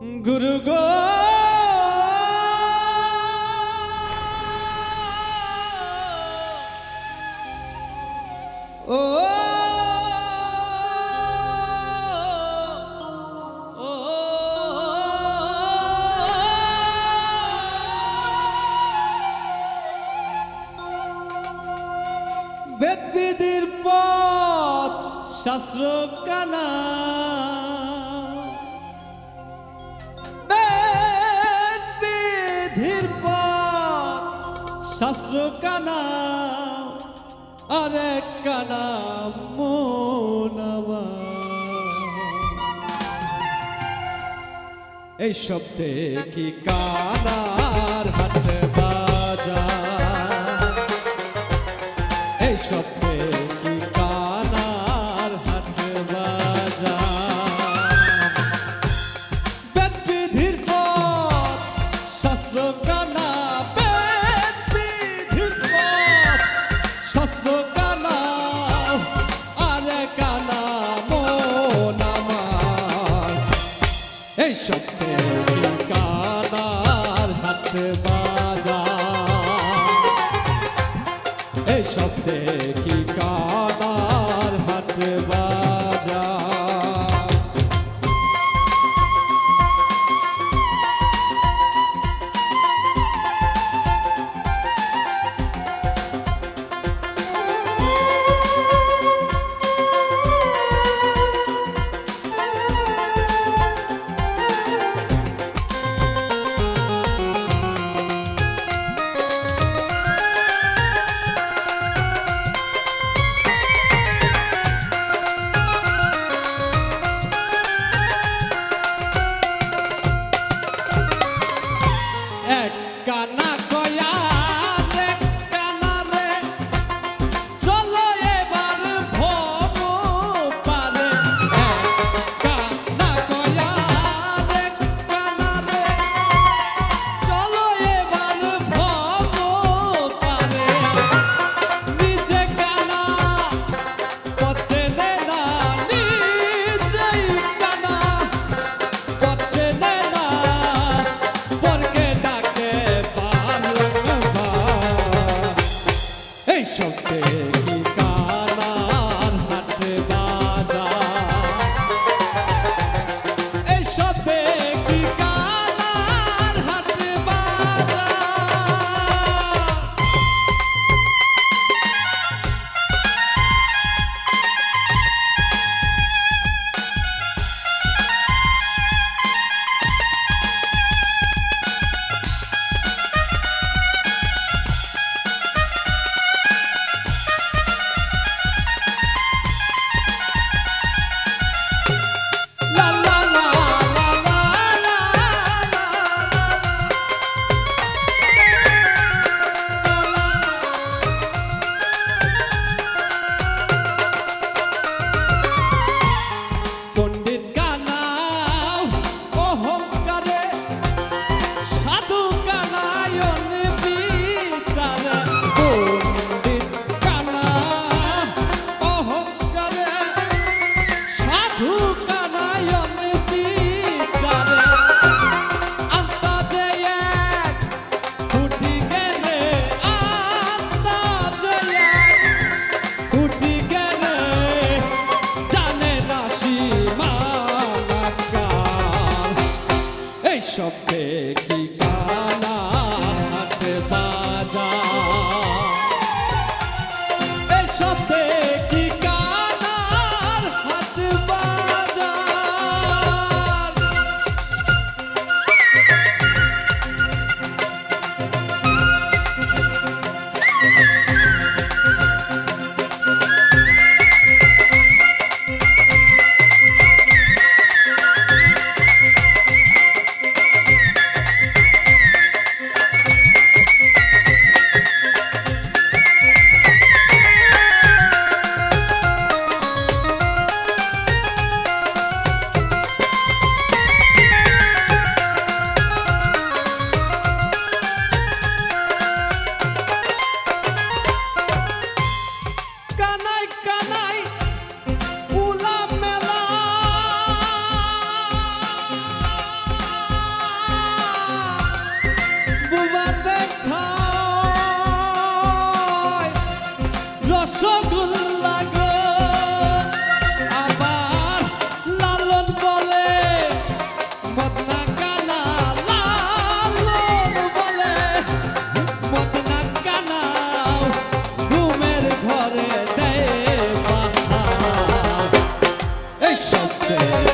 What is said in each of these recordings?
গুরু গো ও বেদবিদির পথ শাস্ত্র কানা অশ্রু কানা আরেক কানা মোনাবা এই শব্দে কি কানার হাতে বাজা? এই শব্দে Bye. Shakti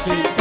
Thank you.